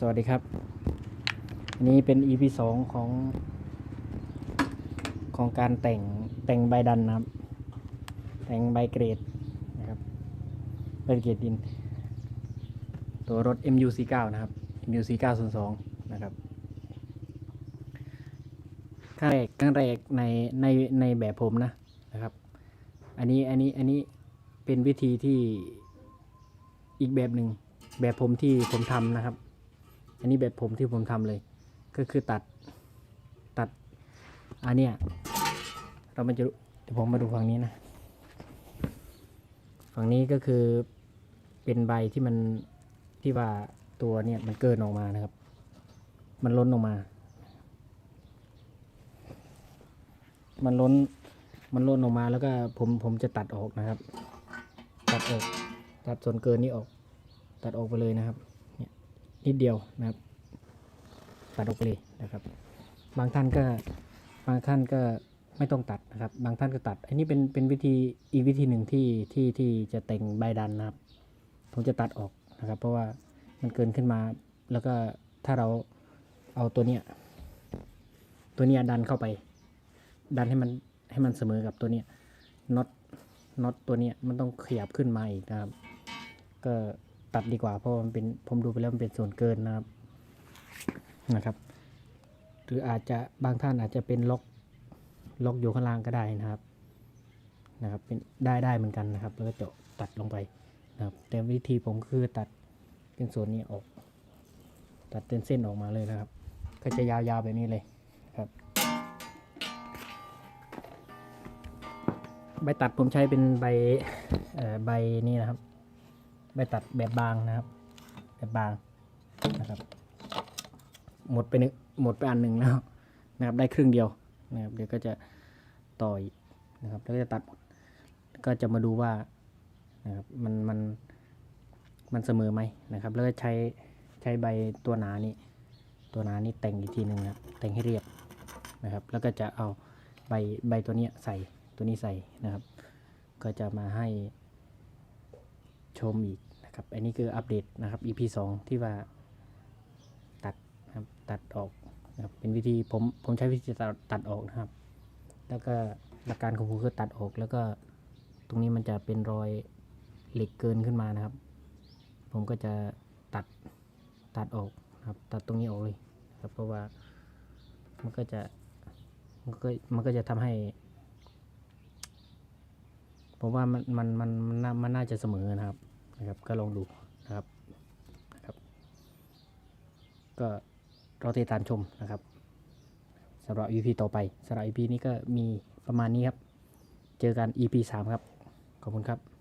สวัสดีครับ อันนี้เป็น EP สองของ ของการแต่งแต่งใบดันนะครับ แต่งใบเกรดนะครับใบเกรดดิน ตัวรถ MUC9 นะครับ MUC902 นะครับครั้งแรกครั้งแรกในในในแบบผมนะนะครับ อันนี้อันนี้อันนี้เป็นวิธีที่อีกแบบหนึ่งแบบผมที่ผมทำนะครับ อันนี้แบบผมที่ผมทำเลย ก็คือตัดตัดอันเนี้ยเรามันจะเดี๋ยวผมมาดูฝั่งนี้นะฝั่งนี้ก็คือเป็นใบที่มันที่ว่าตัวเนี่ยมันเกินออกมานะครับ มันล้นออกมา มันล้นมันล้นออกมาแล้วก็ผมผมจะตัดออกนะครับ ตัดออกตัดส่วนเกินนี้ออก ตัดออกไปเลยนะครับ นิดเดียวนะครับตัดออกเลยนะครับ บางท่านก็บางท่านก็ไม่ต้องตัดนะครับ บางท่านก็ตัด อันนี้เป็นเป็นวิธีอีกวิธีหนึ่งที่ที่ที่จะแต่งใบดันนะครับ ผมจะตัดออกนะครับ เพราะว่ามันเกินขึ้นมา แล้วก็ถ้าเราเอาตัวเนี้ยตัวเนี้ยดันเข้าไป ดันให้มันให้มันเสมอกับตัวเนี้ยน็อตน็อตตัวเนี้ยมันต้องขยับขึ้นมาอีกนะครับ ก็ ตัดดีกว่า เพราะมันเป็นผมดูไปแล้วมันเป็นส่วนเกินนะครับนะครับ หรืออาจจะบางท่านอาจจะเป็นล็อกล็อกอยู่ข้างล่างก็ได้นะครับนะครับ เป็นได้ได้เหมือนกันนะครับ แล้วก็เจาะตัดลงไปนะครับ แต่วิธีผมคือตัดเป็นส่วนนี้ออก ตัดเป็นเส้นออกมาเลยนะครับ ก็จะยาวๆแบบนี้เลยนะครับ ใบตัดผมใช้เป็นใบใบนี่นะครับ ใบตัดแบบบางนะครับ แบบบางนะครับ หมดไปหนึ่งหมดไปอันหนึ่งแล้วนะครับ ได้ครึ่งเดียวนะครับเดี๋ยวก็จะต่ออีกนะครับ แล้วก็จะตัดหมดก็จะมาดูว่านะครับมันมันมันเสมอไหมนะครับ แล้วก็ใช้ใช้ใบตัวหนานี่ตัวหนานี่แต่งอีกทีหนึ่งนะครับแต่งให้เรียบนะครับ แล้วก็จะเอาใบใบตัวนี้ใส่ตัวนี้ใส่นะครับ ก็จะมาให้ ชมอีกนะครับ อันนี้คืออัปเดตนะครับ EP 2 ที่ว่าตัดนะครับตัดออกนะครับเป็นวิธีผมผมใช้วิธีตัดตัดออกนะครับ แล้วก็หลักการของผมคือตัดออกแล้วก็ตรงนี้มันจะเป็นรอยเหล็กเกินขึ้นมานะครับ ผมก็จะตัดตัดออกนะครับ ตัดตรงนี้ออกเลยนะครับเพราะว่ามันก็จะมันก็มันก็จะทำให้ผมว่ามันมันมันมันน่ามันน่าจะเสมอนะครับ นะครับก็ลองดูนะครับนะครับ ก็รอติดตามชมนะครับสำหรับ EP ต่อไปสำหรับ EP นี้ก็มีประมาณนี้ครับ เจอกัน EP 3 ครับ ขอบคุณครับ